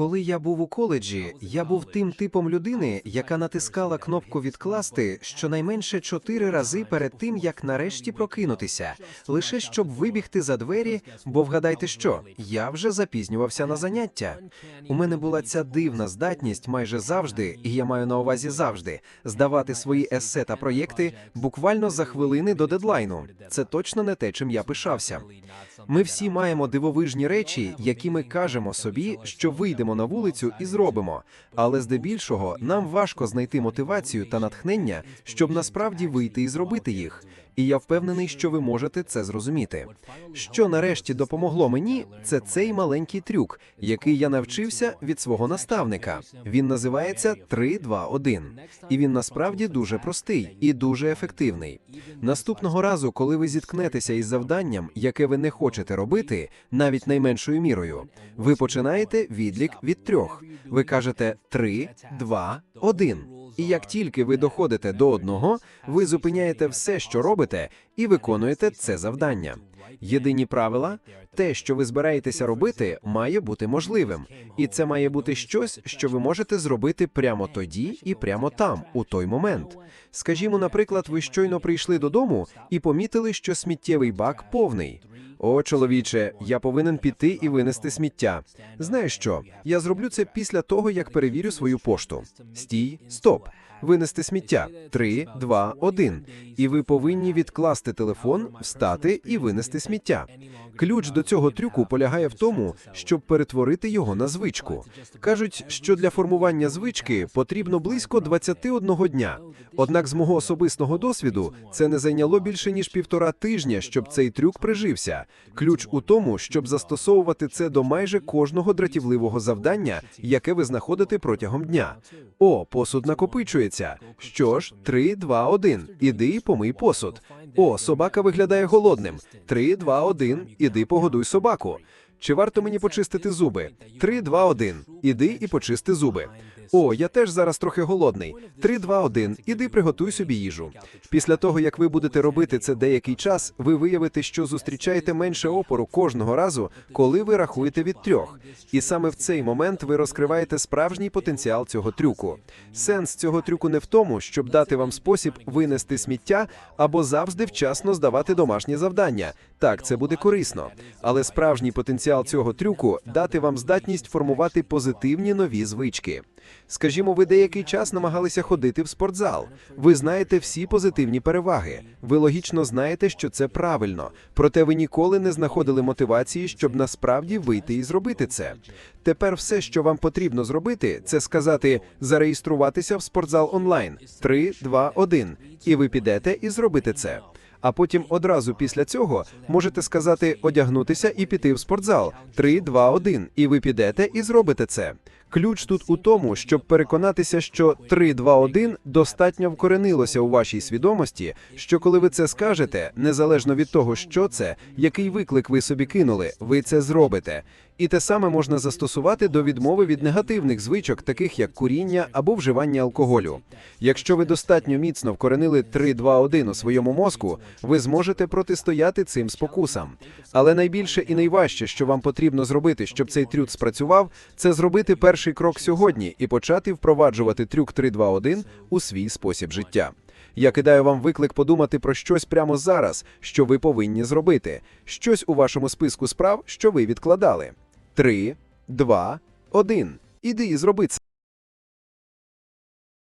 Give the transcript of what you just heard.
Коли я був у коледжі, я був тим типом людини, яка натискала кнопку відкласти щонайменше чотири рази перед тим, як нарешті прокинутися, лише щоб вибігти за двері, бо вгадайте що, я вже запізнювався на заняття. У мене була ця дивна здатність майже завжди, і я маю на увазі завжди, здавати свої есе та проєкти буквально за хвилини до дедлайну. Це точно не те, чим я пишався. Ми всі маємо дивовижні речі, які ми кажемо собі, що вийдемо на вулицю і зробимо. Але здебільшого нам важко знайти мотивацію та натхнення, щоб насправді вийти і зробити їх. І я впевнений, що ви можете це зрозуміти. Що нарешті допомогло мені, це цей маленький трюк, який я навчився від свого наставника. Він називається 3-2-1. І він насправді дуже простий і дуже ефективний. Наступного разу, коли ви зіткнетеся із завданням, яке ви не хочете робити, навіть найменшою мірою, ви починаєте відлік від трьох. Ви кажете 3, 2, 1. І як тільки ви доходите до одного, ви зупиняєте все, що робите, і виконуєте це завдання. Єдині правила те, що ви збираєтеся робити, має бути можливим, і це має бути щось, що ви можете зробити прямо тоді і прямо там, у той момент. Скажімо, наприклад, ви щойно прийшли додому і помітили, що сміттєвий бак повний. О, чоловіче, я повинен піти і винести сміття. Знаєш що? Я зроблю це після того, як перевірю свою пошту. Стій, стоп. Винести сміття. Три, два, один. І ви повинні відкласти телефон, встати і винести сміття. Ключ до цього трюку полягає в тому, щоб перетворити його на звичку. Кажуть, що для формування звички потрібно близько 21 дня. Однак, з мого особистого досвіду, це не зайняло більше ніж півтора тижня, щоб цей трюк прижився. Ключ у тому, щоб застосовувати це до майже кожного дратівливого завдання, яке ви знаходите протягом дня. О, посуд накопичується. Що ж, 3, 2, 1. Іди і помий посуд. О, собака виглядає голодним. 3, 2, 1. Іди погодуй собаку. Чи варто мені почистити зуби? 3, 2, 1. Іди і почисти зуби. О, я теж зараз трохи голодний. 3, 2, 1. Іди приготуй собі їжу. Після того, як ви будете робити це деякий час, ви виявите, що зустрічаєте менше опору кожного разу, коли ви рахуєте від трьох. І саме в цей момент ви розкриваєте справжній потенціал цього трюку. Сенс цього трюку не в тому, щоб дати вам спосіб винести сміття або завжди вчасно здавати домашні завдання. Так, це буде корисно. Але справжній потенціал цього трюку дати вам здатність формувати позитивні нові звички. Скажімо, ви деякий час намагалися ходити в спортзал. Ви знаєте всі позитивні переваги. Ви логічно знаєте, що це правильно, проте ви ніколи не знаходили мотивації, щоб насправді вийти і зробити це. Тепер все, що вам потрібно зробити, це сказати зареєструватися в спортзал онлайн 3, 2, 1. і ви підете і зробите це. А потім одразу після цього можете сказати одягнутися і піти в спортзал 3, 2, 1. і ви підете і зробите це. Ключ тут у тому, щоб переконатися, що 3, 2, 1 достатньо вкоренилося у вашій свідомості, що коли ви це скажете, незалежно від того, що це, який виклик ви собі кинули, ви це зробите. І те саме можна застосувати до відмови від негативних звичок, таких як куріння або вживання алкоголю. Якщо ви достатньо міцно вкоренили 3, 2, 1 у своєму мозку, ви зможете протистояти цим спокусам. Але найбільше і найважче, що вам потрібно зробити, щоб цей трюк спрацював, це зробити перший крок сьогодні і почати впроваджувати трюк 3, 2, 1 у свій спосіб життя. Я кидаю вам виклик подумати про щось прямо зараз, що ви повинні зробити, щось у вашому списку справ, що ви відкладали. Три, два, один. Іди і зроби це.